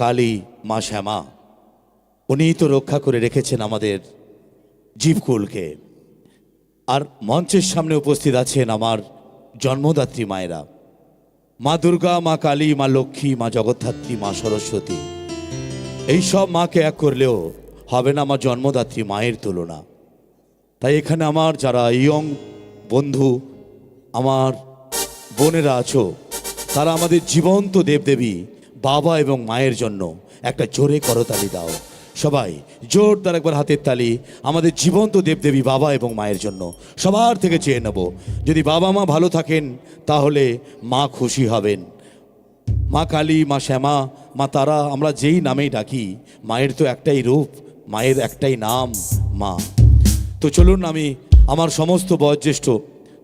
কালী মা শ্যামা, উনিই তো রক্ষা করে রেখেছেন আমাদের জীবকুলকে। আর মঞ্চের সামনে উপস্থিত আছেন আমার জন্মদাত্রী মায়েরা। মা দুর্গা, মা কালী, মা লক্ষ্মী, মা জগদ্ধাত্রী, মা সরস্বতী, এই সব মাকে এক করলেও হবে না আমার জন্মদাত্রী মায়ের তুলনা। তাই এখানে আমার যারা ইয়ং বন্ধু, আমার বোনেরা আছো, তারা আমাদের জীবন্ত দেবদেবী বাবা এবং মায়ের জন্য একটা জোরে করতালি দাও। সবাই জোরদার একবার হাতের তালি। আমাদের জীবন্ত দেবদেবী বাবা এবং মায়ের জন্য সবার থেকে চেয়ে নেব। যদি বাবা মা ভালো থাকেন, তাহলে মা খুশি হবেন। মা কালী, মা শ্যামা, মা তারা, আমরা যেই নামেই ডাকি, মায়ের তো একটাই রূপ, মায়ের একটাই নাম, মা। তো চলুন আমি আমার সমস্ত বয়োজ্যেষ্ঠ,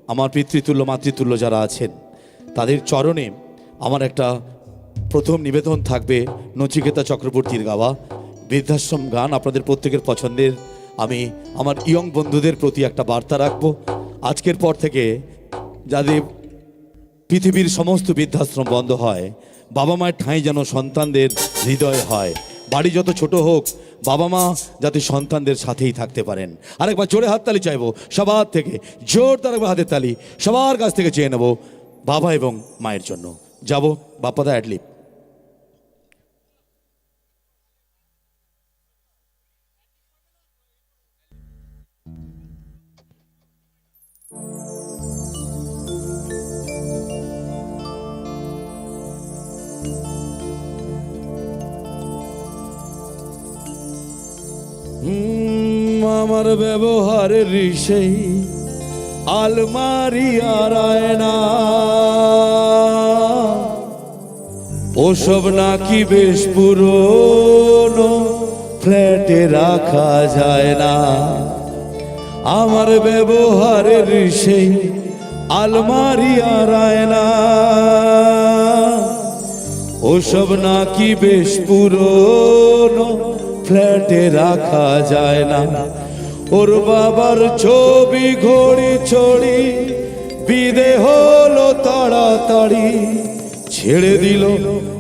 আমার পিতৃতুল্য, মাতৃতুল্য যারা আছেন, তাদের চরণে আমার একটা প্রথম নিবেদন থাকবে নচিকেতা চক্রবর্তীর গাওয়া। বৃদ্ধাশ্রম গান আপনাদের প্রত্যেকের পছন্দের। আমি আমার ইয়ং বন্ধুদের প্রতি একটা বার্তা রাখব। আজকের পর থেকে যাদের পৃথিবীর সমস্ত বৃদ্ধাশ্রম বন্ধ হয়, বাবা মায়ের ঠাঁই যেন সন্তানদের হৃদয় হয়। বাড়ি যত ছোট হোক, বাবা মা যাতে সন্তানদের সাথেই থাকতে পারেন। আরেকবার জোরে হাততালি চাইব, সবার থেকে জোর তার হাতের তালি, সবার কাছ থেকে চেয়ে নেব বাবা এবং মায়ের জন্য। যাব বাপ্পাদা অ্যাডলিপ। আমার ব্যবহারের সেই আলমারি আর আয়না। ওসব নাকি বেশ পুরনো, ফ্ল্যাটে রাখা যায় না। আমার ব্যবহারের সেই আলমারি আর আয়না। ওসব নাকি বেশ পুরনো, ফ্ল্যাটে রাখা যায় না। ওর বাবার ছবি ঘড়ি ছড়ি, বিদে হলো তাড়াতাড়ি। ছেড়ে দিল।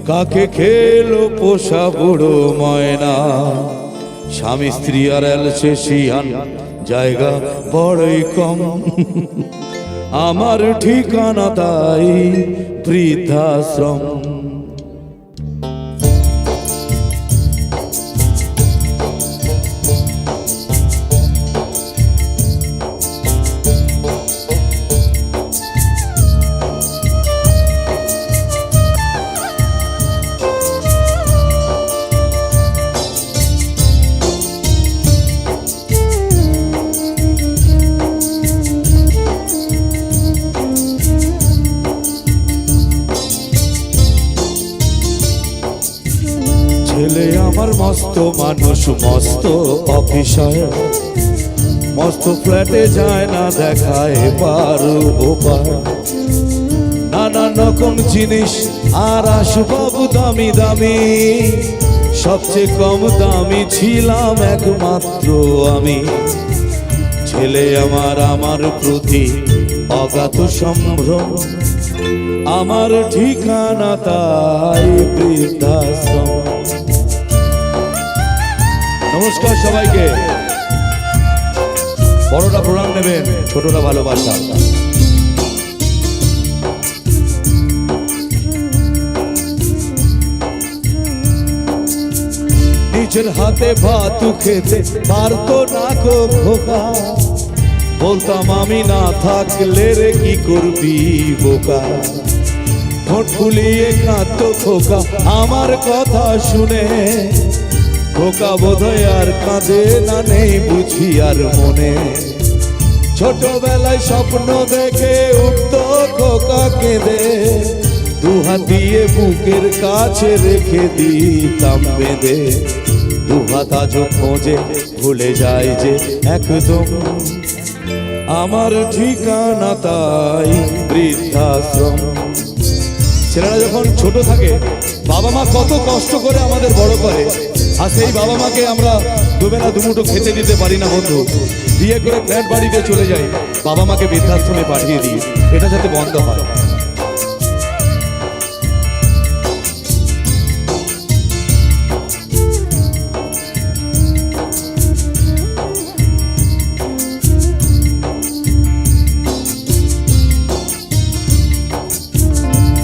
কাকে খেল পোষা বুড়ো ময়না? স্বামী, স্ত্রী আর অ্যালসেশিয়ান জায়গা বড়ই কম। আমার ঠিকানা তাই বৃদ্ধাশ্রম। আমার মস্ত মানুষ, মস্ত অফিসার। মস্ত ফ্ল্যাটে যায় না দেখায় পারু নানান রকম জিনিস আর আসবাবু দামি দামি। সবচেয়ে কম দামি ছিলাম একমাত্র আমি। ছেলে আমার আমার প্রতি অগাধ সম্ভ্রম। আমার ঠিকানা তাই বৃদ্ধাশ্রম। নমস্কার সবাইকে। বড়রা প্রণাম নেবেন, ছোটরা ভালোবাসা। নিজের হাতে ভাত খেতে পারতো না খোকা। বলতাম, আমি না থাকলে রে কি করবি বোকা? ঠোঁট ফুলিয়ে কাঁদতো খোকা, আমার কথা শুনে। খোকা বোধহয় আর কাঁদে না নেই বুঝি আর মনে। ছোটবেলায় স্বপ্ন দেখে উঠত খোকা কেঁদে। দু হাত দিয়ে বুকের কাছে রেখে দিতাম বেঁধে। দু হাত আজও খোঁজে, ভুলে যায় যে একদম আমার ঠিকানা তাই বৃদ্ধাশ্রম। ছেলেরা যখন ছোট থাকে বাবা মা কত কষ্ট করে আমাদের বড় করে। আর সেই বাবা মাকে আমরা দুবেলা দুমুটো খেতে দিতে পারি না, বন্ধু। বিয়ে করে ফ্ল্যাট বাড়িতে চলে যাই বাবা মাকে বৃদ্ধাশ্রমে পাঠিয়ে দিই। এটা যাতে বন্ধ হয়।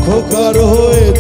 খোকার হয়ে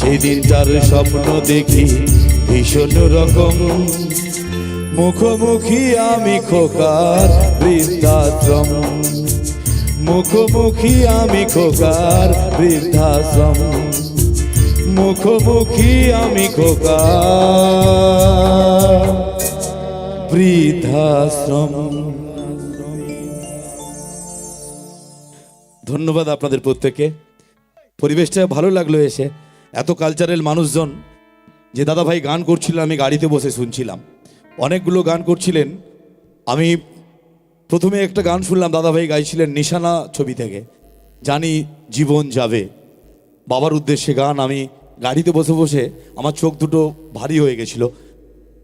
সেই দিনটার স্বপ্ন দেখি ভীষণ রকম। মুখোমুখি আমি খোকার বৃদ্ধাশ্রম। মুখোমুখি আমি খোকার বৃদ্ধাশ্রম। মুখোমুখি আমি খোকার বৃদ্ধাশ্রম। ধন্যবাদ আপনাদের প্রত্যেকে পরিবেশটা ভালো লাগল এসে। এত কালচারাল মানুষজন যে, দাদা ভাই, গান করছিল, আমি গাড়িতে বসে শুনছিলাম। অনেকগুলো গান করছিলেন। আমি প্রথমে একটা গান শুনলাম, দাদা ভাই গাইছিলেন নিশানা ছবি থেকে। জানি জীবন যাবে। বাবার উদ্দেশ্যে গান, আমি গাড়িতে বসে বসে আমার চোখ দুটো ভারী হয়ে গেছিল।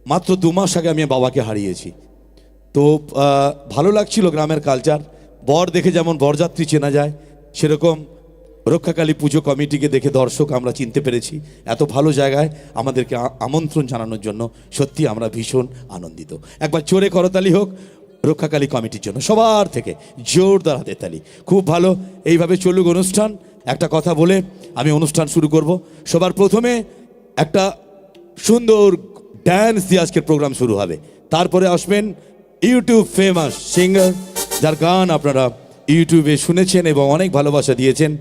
মাত্র দু মাস আগে আমি বাবাকে হারিয়েছি। তো ভালো লাগছিল গ্রামের কালচার বর দেখে যেমন বরযাত্রী চেনা যায়, সেরকম রক্ষাকালী পুজো কমিটিকে দেখে দর্শক আমরা চিনতে পেরেছি, এত ভালো জায়গায় আমাদেরকে আমন্ত্রণ জানানোর জন্য সত্যি আমরা ভীষণ আনন্দিত। একবার চোরে করতালি হোক, রক্ষাকালী কমিটির জন্য সবার থেকে জোরদার হাতে তালি। খুব ভালো, এইভাবে চলুক অনুষ্ঠান। একটা কথা বলে আমি অনুষ্ঠান শুরু করব। সবার প্রথমে একটা সুন্দর ড্যান্স দিয়ে আজকের প্রোগ্রাম শুরু হবে। তারপরে আসবেন ইউটিউব ফেমাস সিঙ্গার যার গান আপনারা ইউটিউবে শুনেছেন এবং অনেক ভালোবাসা দিয়েছেন।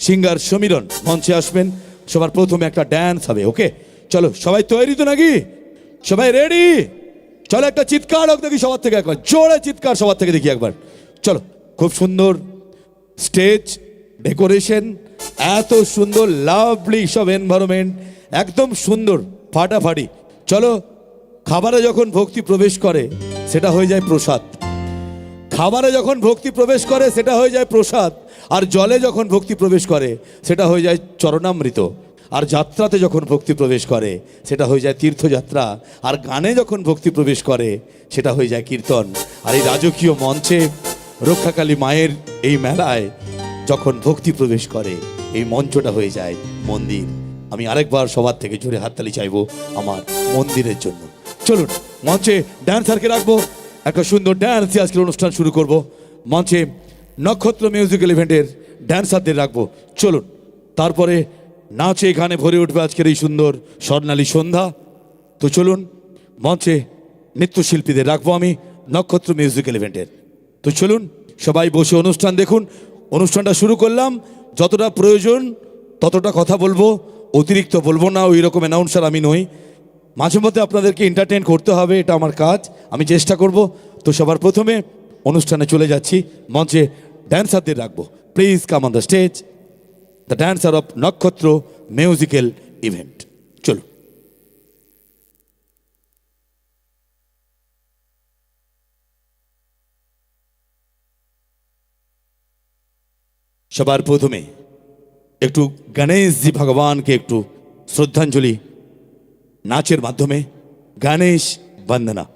সিঙ্গার সমীরণ, মঞ্চে আসবেন। সবার প্রথমে একটা ড্যান্স হবে ওকে চলো, সবাই তৈরি তো নাকি? সবাই রেডি চলো একটা চিৎকার হোক দেখি সবার থেকে একবার। জোরে চিৎকার সবার থেকে দেখি একবার। চলো, খুব সুন্দর স্টেজ ডেকোরেশন এত সুন্দর লাভলি সব এনভায়রনমেন্ট একদম সুন্দর, ফাটাফাটি। চলো, খাবারে যখন ভক্তি প্রবেশ করে, সেটা হয়ে যায় প্রসাদ। খাবারে যখন ভক্তি প্রবেশ করে, সেটা হয়ে যায় প্রসাদ। আর জলে যখন ভক্তি প্রবেশ করে, সেটা হয়ে যায় চরণামৃত। আর যাত্রাতে যখন ভক্তি প্রবেশ করে, সেটা হয়ে যায় তীর্থযাত্রা। আর গানে যখন ভক্তি প্রবেশ করে, সেটা হয়ে যায় কীর্তন। আর এই রাজকীয় মঞ্চে রক্ষাকালী মায়ের এই মেলায় যখন ভক্তি প্রবেশ করে, এই মঞ্চটা হয়ে যায় মন্দির। আমি আরেকবার সবার থেকে জোরে হাততালি চাইব আমার মন্দিরের জন্য। চলুন, মঞ্চে ড্যান্সারকে রাখব। একটা সুন্দর ড্যান্স আজকের অনুষ্ঠান শুরু করব। মঞ্চে নক্ষত্র মিউজিক্যাল ইভেন্টের ড্যান্সারদের রাখব। চলুন, তারপরে নাচে এখানে ভরে উঠবে আজকের এই সুন্দর স্বর্ণালী সন্ধ্যা। তো চলুন, মঞ্চে নৃত্যশিল্পীদের রাখব আমি নক্ষত্র মিউজিক্যাল ইভেন্টের তো চলুন, সবাই বসে অনুষ্ঠান দেখুন। অনুষ্ঠানটা শুরু করলাম, যতটা প্রয়োজন ততটা কথা বলব, অতিরিক্ত বলব না ওই রকম অ্যানাউন্সার আমি নই। মাঝে মধ্যে আপনাদেরকে এন্টারটেন করতে হবে, এটা আমার কাজ, আমি চেষ্টা করব। তো সবার প্রথমে অনুষ্ঠানে চলে যাচ্ছি। মঞ্চে ড্যান্সারদের রাখব। Please come on the stage the dancer of Nakshatra musical event চলো। সবার প্রথমে একটু গণেশজি ভগবানকে একটু শ্রদ্ধাঞ্জলি। নাচের মাধ্যমে গণেশ বন্দনা।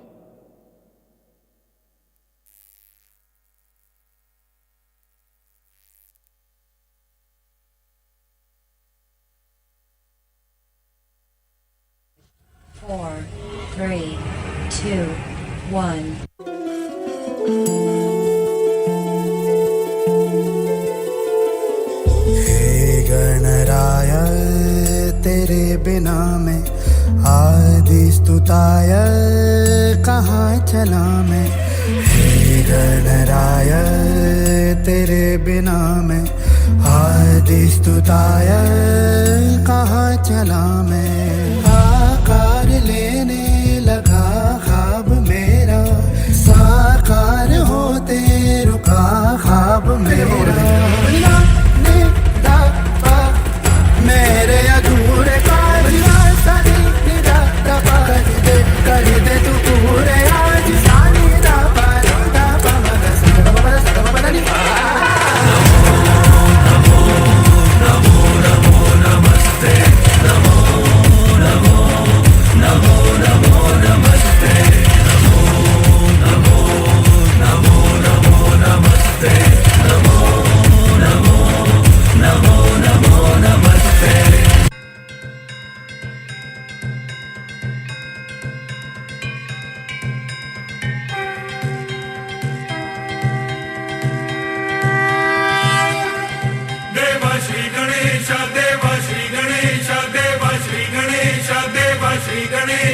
Three, two, one. तेरे बिना मैं आदि स्तुताय कहाँ चला मैं हे गणराय तेरे बिना मैं आदि स्तुताय कहाँ चला मैं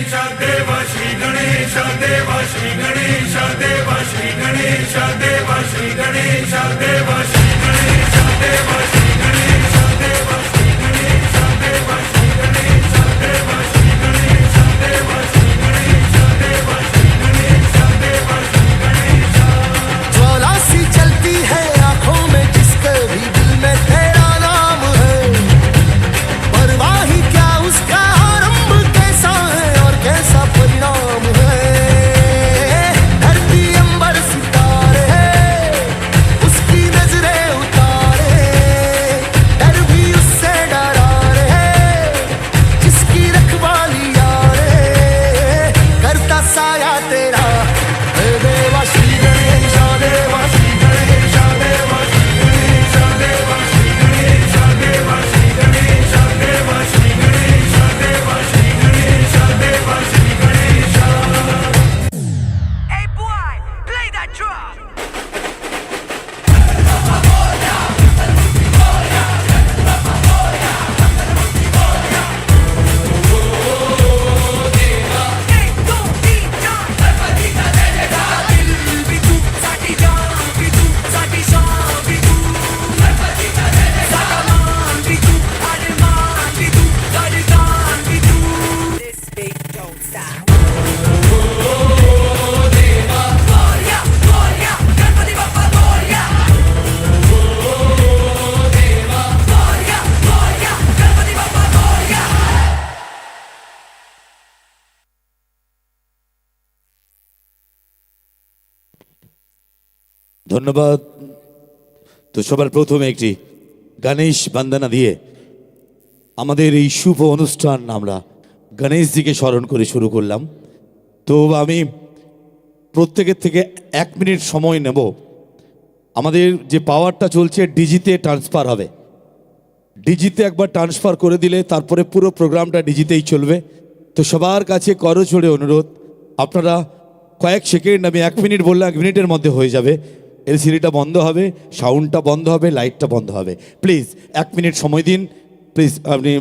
गणेश देव श्री गणेश देव श्री गणेश देव श्री गणेश देव श्री गणेश देव श्री गणेश देव ধন্যবাদ। তো সবার প্রথমে একটি গণেশ বন্দনা দিয়ে আমাদের এই শুভ অনুষ্ঠান আমরা গণেশজিকে স্মরণ করে শুরু করলাম। তো আমি প্রত্যেকের থেকে এক মিনিট সময় নেব। আমাদের যে পাওয়ারটা চলছে, ডিজিতে ট্রান্সফার হবে। ডিজিতে একবার ট্রান্সফার করে দিলে তারপরে পুরো প্রোগ্রামটা ডিজিতেই চলবে। তো সবার কাছে করো করজোড়ে অনুরোধ, আপনারা কয়েক সেকেন্ড, আমি এক মিনিট বললে এক মিনিটের মধ্যে হয়ে যাবে। এলসিডিটা বন্ধ হবে, সাউন্ডটা বন্ধ হবে, লাইটটা বন্ধ হবে। প্লিজ, এক মিনিট সময় দিন। প্লিজ, আপনি